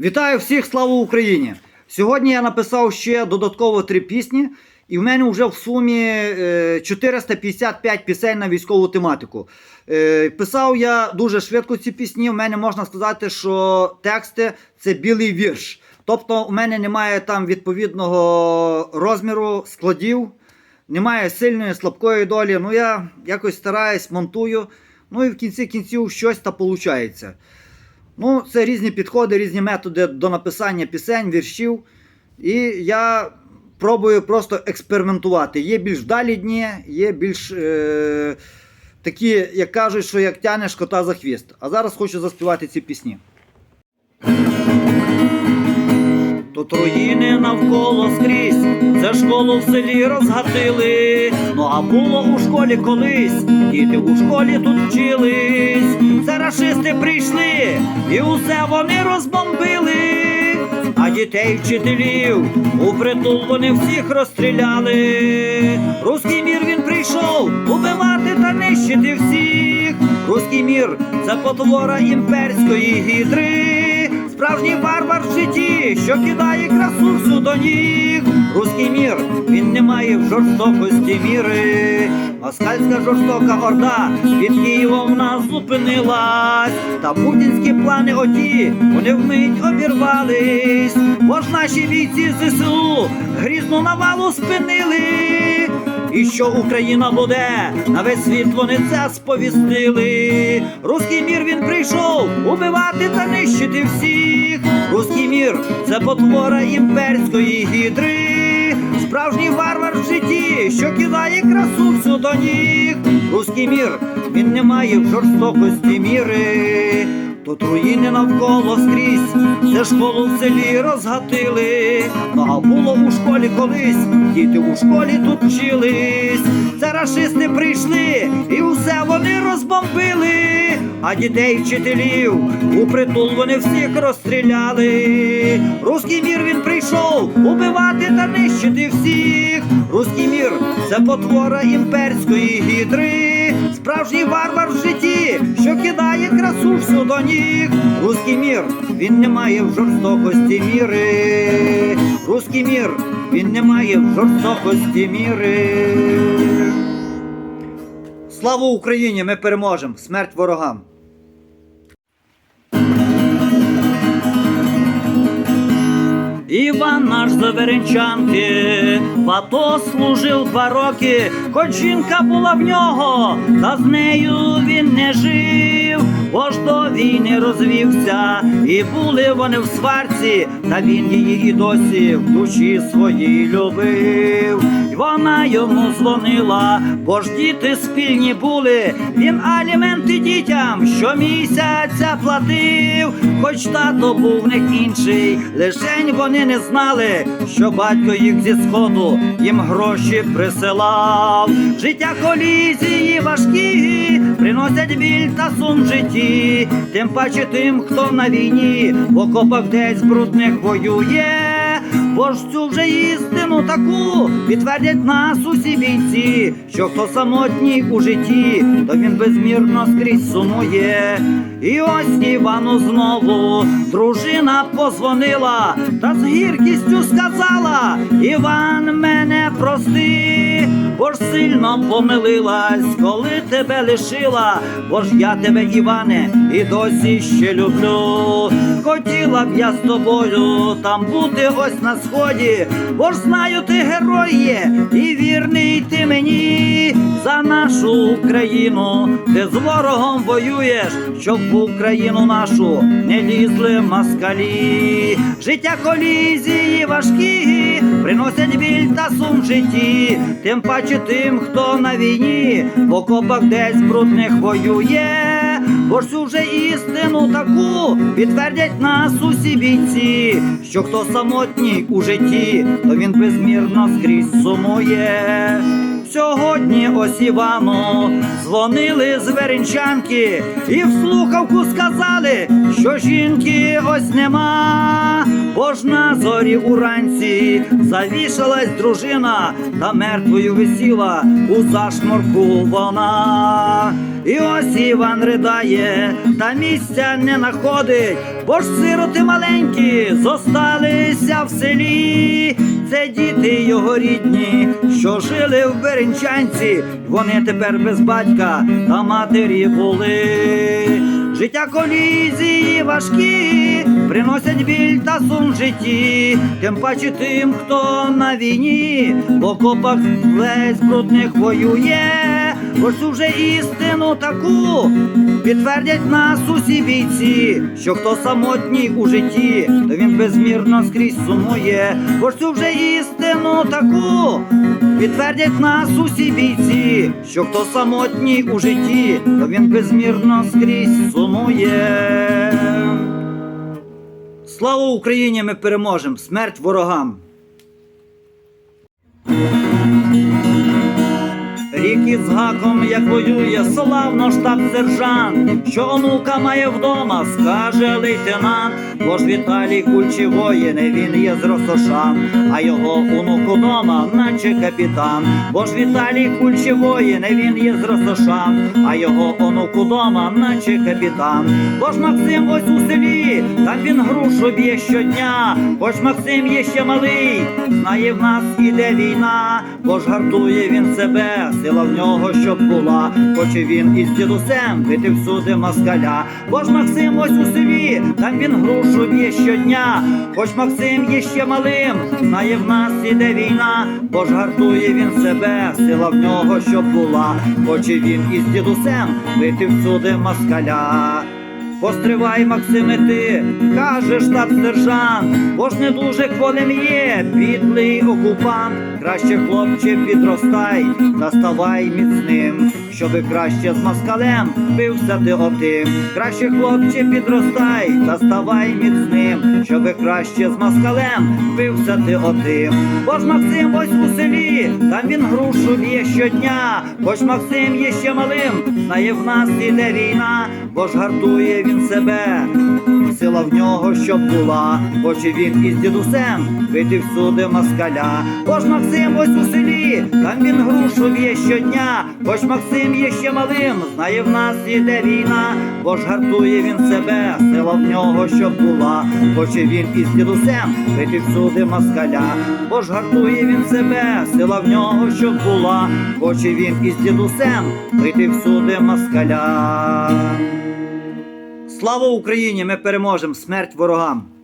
Вітаю всіх, слава Україні! Сьогодні я написав ще додатково три пісні, і в мене вже в сумі е, 455 пісень на військову тематику. Е, Писав я дуже швидко ці пісні. У мене можна сказати, що тексти це білий вірш. Тобто, у мене немає там відповідного розміру складів, немає сильної, слабкої долі. Ну я якось стараюсь, монтую. Ну і в кінці кінців щось та виходить. Ну, це різні підходи, різні методи до написання пісень, віршів. І я пробую просто експериментувати. Є більш вдалі дні, є більш е, такі, як кажуть, що як тянеш кота за хвіст. А зараз хочу заспівати ці пісні. Тут руїни навколо скрізь, це школу в селі розгатили. Ну а було у школі колись, діти у школі тут вчились. Це рашисти прийшли, і усе вони розбомбили. А дітей вчителів у притул вони всіх розстріляли. Руський мір він прийшов убивати та нищити всіх. Руський мір це потвора імперської гідри. Справжній варвар в житті, що кидає красу до ніг. Руський мір, він не має в жорстокості міри. Москальська жорстока орда під Києвом нас зупинилась. Та путінські плани оті, вони вмить обірвались. Бо ж наші бійці ЗСУ грізну навалу спинили. І що Україна буде, на весь світ вони це сповістили. Руський мір він прийшов убивати та нищити всіх. Руський мір це потвора імперської гідри. Справжній варвар в житті, що кидає красу всю до ніг. Руський мір він не має в жорстокості міри. Тут руїни навколо скрізь, це школу в селі розгатили. А було у школі колись, діти у школі тут вчились. Це рашисти прийшли і усе вони розбомбили. А дітей вчителів у притул вони всіх розстріляли. Руський мір він прийшов убивати та нищити всіх. Руський мір це потвора імперської гідри. Справжній варвар в житті, що кидає красу всю до ніг. Руський мір, він не має в жорстокості міри. Руський мір, він не має в жорстокості міри. Слава Україні! Ми переможемо! Смерть ворогам! Іван наш заверенчанки, в АТО служив два роки, хоч жінка була в нього, та з нею він не жив, бо ж до війни розвівся, і були вони в сварці, та він її і досі в душі своїй любив. Вона йому дзвонила, бо ж діти спільні були, він аліменти дітям щомісяця платив, хоч тато був них інший, лишень вони не знали, що батько їх зі сходу їм гроші присилав. Життя колізії приносять біль та сум в житті, тим паче тим, хто на війні, в окопах десь брудних воює. Бо вже істину таку підтвердять нас усі бійці, що хто самотній у житті, то він безмірно скрізь сумує. І ось Івану знову дружина позвонила та з гіркістю сказала: Іван, мене прости, бо ж сильно помилилась, коли тебе лишила, бо ж я тебе, Іване, і досі ще люблю. Хотіла б я з тобою там бути ось на сході, бо ж знаю, ти герой є, і вірний ти мені за нашу Україну, ти з ворогом воюєш, щоб в Україну нашу не лізли москалі. Життя колізії важкі, приносять біль та сум в житті, тим паче тим, хто на війні, в окопах десь брудних воює. Бо ж цю вже істину таку підтвердять нас усі бійці, що хто самотній у житті, то він безмірно скрізь сумує. Сьогодні ось Івану дзвонили з Веренчанки і в слухавку сказали, що жінки ось нема. Бо ж на зорі уранці завішалась дружина та мертвою висіла у зашморку вона. І ось Іван ридає, та місця не находить, бо ж сироти маленькі зосталися в селі. Це діти його рідні, що жили в Беренчанці, вони тепер без батька та матері були. Життя колізії важкі, приносять біль та сум в житті, тим паче тим, хто на війні, в окопах весь брудних воює. Ось цю вже істину таку підтвердять нас усі бійці, що хто самотній у житті, то він безмірно скрізь сумує. Ось цю вже істину таку підтвердять нас усі бійці, що хто самотній у житті, то він безмірно скрізь сумує. Слава Україні! Ми переможемо! Смерть ворогам! Рік із гаком, як воює, славно штаб-сержант, що онука має вдома, скаже лейтенант, бо ж Віталій Кульчі воїн, він є з Росошан, а його онук удома, наче капітан, бо ж Віталій Кульчі воїн, він є з Росошан, а його онук удома, наче капітан, бо ж Максим ось у селі, там він грушу б'є щодня, хоч Максим є ще малий, знає в нас іде війна, бо ж гартує він себе, сила в нього щоб була, хоче він із дідусем бити всюди москаля. Бо ж Максим ось у селі, там він грушу б'є щодня, хоч Максим є ще малим, знає в нас іде війна, бо ж гартує він себе, сила в нього щоб була, хоче він із дідусем бити всюди москаля. Постривай, Максиме, ти, каже штаб сержант, бо ж не дуже кволим є, підлий окупант. Краще, хлопче, підростай, та ставай міцним, щоби краще з москалем бився ти отим. Краще, хлопче, підростай, та ставай міцним, щоби краще з москалем бився ти отим. Бо ж Максим ось у селі, там він грушу б'є щодня, хоч Максим є ще малим, знає в нас іде війна, бо ж гартує він себе, сила в нього щоб була, хоче він із дідусем бити всюди москаля. Бо ж Максим ось у селі, там він грушу б'є щодня, хоч Максим є ще малим, знає в нас іде війна, бо ж гартує він себе, сила в нього щоб була, хоче він із дідусем бити всюди москаля, бо ж гартує він себе, сила в нього щоб була, хоче він із дідусем бити всюди москаля. Слава Україні! Ми переможемо! Смерть ворогам!